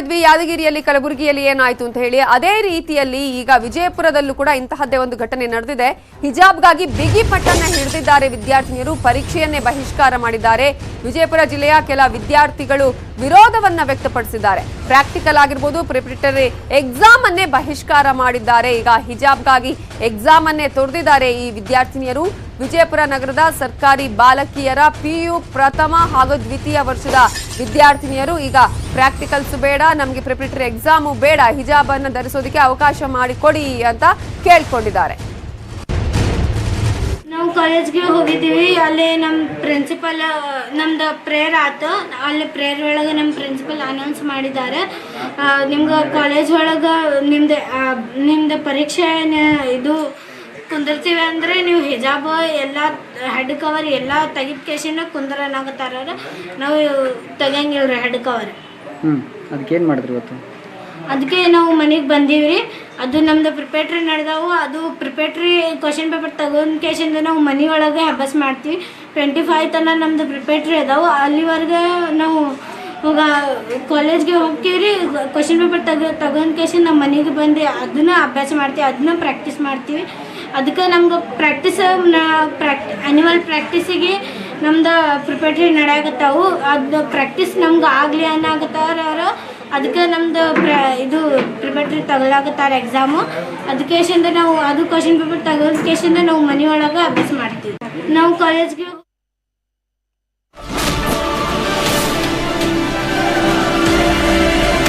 ಇದ್ವಿ, ಯಾದಗಿರಿಯಲ್ಲಿ, ಕಲಬುರಗಿಯಲ್ಲಿ ಏನಾಯ್ತು ಅಂತ ಹೇಳಿ ಅದೇ ರೀತಿಯಲ್ಲಿ ಈಗ ವಿಜಯಪುರದಲ್ಲೂ ಕೂಡ ಇಂತಹದ್ದೇ ಒಂದು ಘಟನೆ ನಡೆದಿದೆ. ಹಿಜಾಬ್ಗಾಗಿ ಬಿಗಿ ಪಟ್ಟನ್ನ ಹಿಡಿದಿದ್ದಾರೆ ವಿದ್ಯಾರ್ಥಿನಿಯರು. ಪರೀಕ್ಷೆಯನ್ನೇ ಬಹಿಷ್ಕಾರ ಮಾಡಿದ್ದಾರೆ. ವಿಜಯಪುರ ಜಿಲ್ಲೆಯ ಕೆಲ ವಿದ್ಯಾರ್ಥಿಗಳು ವಿರೋಧವನ್ನ ವ್ಯಕ್ತಪಡಿಸಿದ್ದಾರೆ. ಪ್ರಾಕ್ಟಿಕಲ್ ಆಗಿರ್ಬೋದು ಪ್ರಿಪ್ರಿಟರಿ ಎಕ್ಸಾಮ್ ಅನ್ನೇ ಬಹಿಷ್ಕಾರ ಮಾಡಿದ್ದಾರೆ. ಈಗ ಹಿಜಾಬ್ಗಾಗಿ ಎಕ್ಸಾಮ್ ಅನ್ನೇ ತೊರೆದಿದ್ದಾರೆ ಈ ವಿದ್ಯಾರ್ಥಿನಿಯರು. ವಿಜಯಪುರ ನಗರದ ಸರ್ಕಾರಿ ಬಾಲಕಿಯರ ಪಿಯು ಪ್ರಥಮ ಹಾಗೂ ದ್ವಿತೀಯ ವರ್ಷದ ವಿದ್ಯಾರ್ಥಿನಿಯರು ಈಗ ಪ್ರಾಕ್ಟಿಕಲ್ಸ್ ಬೇಡ, ನಮಗೆ ಪ್ರಿಪರೇಟರಿ ಎಕ್ಸಾಮು ಬೇಡ ಹಿಜಾಬ್ ಅನ್ನು ಧರಿಸೋದಕ್ಕೆ ಅವಕಾಶ ಮಾಡಿಕೊಡಿ ಅಂತ ಕೇಳ್ಕೊಂಡಿದ್ದಾರೆ. ನಾವು ಕಾಲೇಜ್ಗೆ ಹೋಗಿದ್ದೀವಿ, ಅಲ್ಲಿ ನಮ್ಮ ಪ್ರಿನ್ಸಿಪಲ್ ನಮ್ದು ಪ್ರೇಯರ್ ಆಯ್ತು. ಅಲ್ಲಿ ಪ್ರೇಯರ್ ಒಳಗೆ ನಮ್ಮ ಪ್ರಿನ್ಸಿಪಲ್ ಅನೌನ್ಸ್ ಮಾಡಿದ್ದಾರೆ. ನಿಮ್ಗೆ ಕಾಲೇಜ್ ಒಳಗೆ ನಿಮ್ದು ನಿಮ್ದು ಪರೀಕ್ಷೆ ಇದು ಕುಂದಿರ್ತೀವಿ ಅಂದರೆ ನೀವು ಹಿಜಾಬ್ ಎಲ್ಲ ಹೆಡ್ ಕವರ್ ಎಲ್ಲ ತೆಗೆದ ಕೇಸಿನ ಕುಂದ್ರನಾಗತ್ತಾರ ನಾವು ತೆಗಿಯಂಗಿಲ್ಲ ರೀ ಹೆಡ್ ಕವರ್ ಹ್ಞೂ ಅದಕ್ಕೇನು ಮಾಡಿದ್ರಿ ಇವತ್ತು? ಅದಕ್ಕೆ ನಾವು ಮನೆಗೆ ಬಂದೀವಿ ರೀ ಅದು ನಮ್ದು ಪ್ರಿಪೇಟ್ರಿ ನಡೆದವು. ಅದು ಪ್ರಿಪೇಟ್ರಿ ಕ್ವಶನ್ ಪೇಪರ್ ತಗೊಂಡ್ ಕೇಸಿಂದ ನಾವು ಮನೆ ಒಳಗೆ ಅಭ್ಯಾಸ ಮಾಡ್ತೀವಿ. ಟ್ವೆಂಟಿ ಫೈವ್ ತನಕ ನಮ್ದು ಪ್ರಿಪೇಟ್ರಿ ಅದಾವು. ಅಲ್ಲಿವರೆಗೆ ನಾವು ಇವಾಗ ಕಾಲೇಜ್ಗೆ ಹೋಗ್ತೀವಿ ರೀ ಕ್ವಶನ್ ಪೇಪರ್ ತಗೋ ತಗೊಂಡ್ ಕೇಸಿಂದ ನಮ್ಮ ಮನೆಗೆ ಬಂದು ಅದನ್ನ ಅಭ್ಯಾಸ ಮಾಡ್ತೀವಿ. ಅದನ್ನ ಪ್ರಾಕ್ಟೀಸ್ ಮಾಡ್ತೀವಿ. ಅದಕ್ಕೆ ನಮ್ಗೆ ಪ್ರಾಕ್ಟೀಸ್ ಪ್ರಾಕ್ ಆ್ಯನಿವಲ್ ಪ್ರಾಕ್ಟೀಸಿಗೆ ನಮ್ದು ಪ್ರಿಪೇಟ್ರಿ ನಡೆಯಾಗತ್ತಾವು ಅದು ಪ್ರಾಕ್ಟೀಸ್ ನಮ್ಗೆ ಆಗಲಿ ಅನ್ನಕತ್ತಾರ ಅವ್ರು ಅದಕ್ಕೆ ನಮ್ದು ಪ್ರ ಇದು ಪ್ರಿಪೇಟ್ರಿ ತಗೊಳಾಗತ್ತಾರ ಎಕ್ಸಾಮು ಅದಕ್ಕೆ ನಾವು ಅದು ಕ್ವಶನ್ ಪೇಪರ್ ತಗೊಂಡ್ ಕೇಸಿಂದ ನಾವು ಮನೆಯೊಳಗೆ ಅಭ್ಯಾಸ ಮಾಡ್ತೀವಿ. ನಾವು ಕಾಲೇಜ್ಗೆ